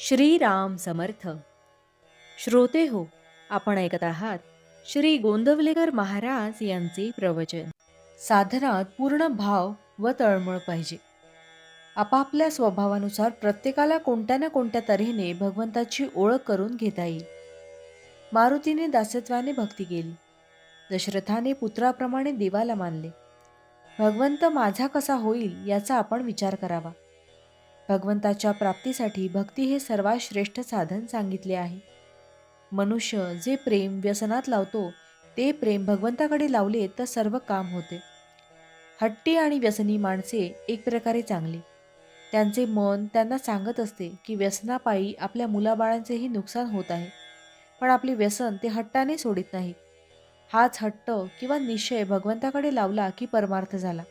श्रीराम समर्थ. श्रोते हो आपण ऐकत आहात श्री गोंदवलेकर महाराज यांचे प्रवचन. साधनात पूर्ण भाव व तळमळ पाहिजे. आपापल्या स्वभावानुसार प्रत्येकाला कोणत्या ना कोणत्या तऱ्हेने भगवंताची ओळख करून घेता येईल. मारुतीने दासत्वाने भक्ती केली. दशरथाने पुत्राप्रमाणे देवाला मानले. भगवंत माझा कसा होईल याचा आपण विचार करावा. भगवंताच्या प्राप्तीसाठी भक्ती हे सर्वात श्रेष्ठ साधन सांगितले आहे. मनुष्य जे प्रेम व्यसनात लावतो ते प्रेम भगवंताकडे लावले तर सर्व काम होते. हट्टी आणि व्यसनी माणसे एक प्रकारे चांगली. त्यांचे मन त्यांना सांगत असते की व्यसनापायी आपल्या मुलाबाळांचेही नुकसान होत आहे. पण आपले व्यसन ते हट्टाने सोडित नाही. हाच हट्ट किंवा निश्चय भगवंताकडे लावला की परमार्थ झाला.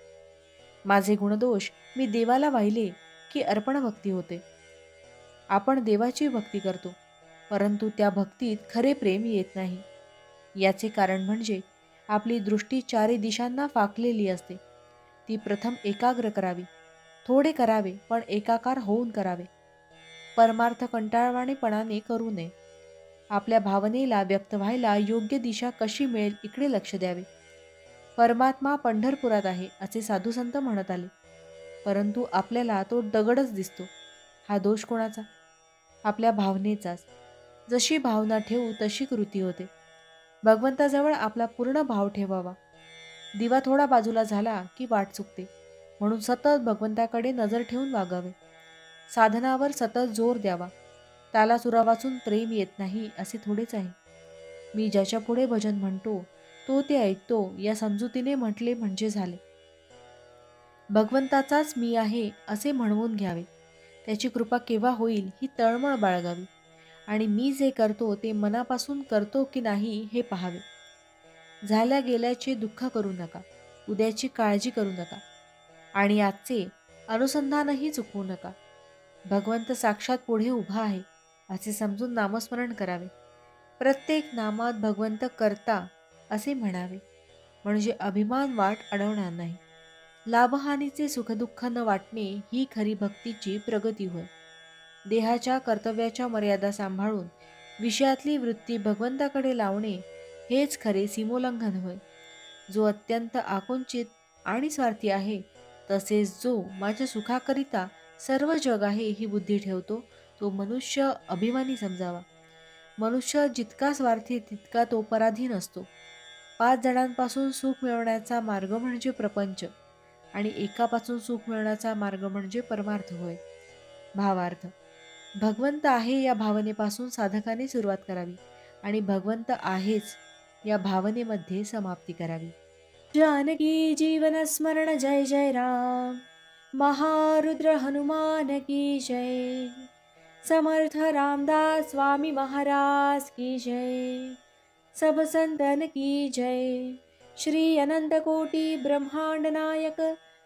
माझे गुणदोष मी देवाला वाहिले की अर्पण भक्ती होते. आपण देवाची भक्ती करतो परंतु त्या भक्तीत खरे प्रेम येत नाही. याचे कारण म्हणजे आपली दृष्टी चारी दिशांना फाकलेली असते. ती प्रथम एकाग्र करावी थोडे करावे पण एकाकार होऊन करावे. परमार्थ कंटाळवाणेपणाने करू नये. आपल्या भावनेला व्यक्त व्हायला योग्य दिशा कशी मिळेल इकडे लक्ष द्यावे. परमात्मा पंढरपुरात आहे असे साधू संत म्हणत आले. परंतु आपल्याला तो दगडच दिसतो. हा दोष कोणाचा? आपल्या भावनेचाच. जशी भावना ठेवू तशी कृती होते. भगवंताजवळ आपला पूर्ण भाव ठेवावा. दिवा थोडा बाजूला झाला की वाट चुकते. म्हणून सतत भगवंताकडे नजर ठेवून वागावे. साधनावर सतत जोर द्यावा. त्याला सुरा वाचून प्रेम येत नाही असे थोडेच आहे. मी ज्याच्या पुढे भजन म्हणतो तो ते ऐकतो या समजुतीने म्हटले म्हणजे झाले. भगवंताचाच मी आहे असे म्हणवून घ्यावे. त्याची कृपा केव्हा होईल ही तळमळ बाळगावी. आणि मी जे करतो ते मनापासून करतो की नाही हे पाहावे. झाल्या गेल्याचे दुःख करू नका. उद्याची काळजी करू नका. आणि आजचे अनुसंधानही चुकवू नका. भगवंत साक्षात पुढे उभा आहे असे समजून नामस्मरण करावे. प्रत्येक नामात भगवंत करता असे म्हणावे. म्हणजे अभिमान वाट अडवणार नाही. लाभहानीचे सुखदुःख न वाटणे ही खरी भक्तीची प्रगती होय. देहाच्या कर्तव्याच्या मर्यादा सांभाळून विषयातली वृत्ती भगवंताकडे लावणे हेच खरे सीमोल्लंघन होय. जो अत्यंत आकुंचित आणि स्वार्थी आहे तसेच जो माझ्या सुखाकरिता सर्व जग आहे ही बुद्धी ठेवतो तो मनुष्य अभिमानी समजावा. मनुष्य जितका स्वार्थी तितका तो पराधीन असतो. पाच जणांपासून सुख मिळवण्याचा मार्ग म्हणजे प्रपंच. आणि एकापासून सुख मिळण्याचा मार्ग म्हणजे परमार्थ होय. भावार्थ. भगवंत आहे या भावनेपासून साधकाने सुरुवात करावी आणि भगवंत आहेच या भावनेमध्ये समाप्ती करावी. जानकी जीवन स्मरण जय जय राम. महारुद्र हनुमान की जय. समर्थ रामदास स्वामी महाराज की जय. सब संतन की जय. श्री अनंत कोटी ब्रह्मांड नायक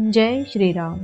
जय श्रीराम.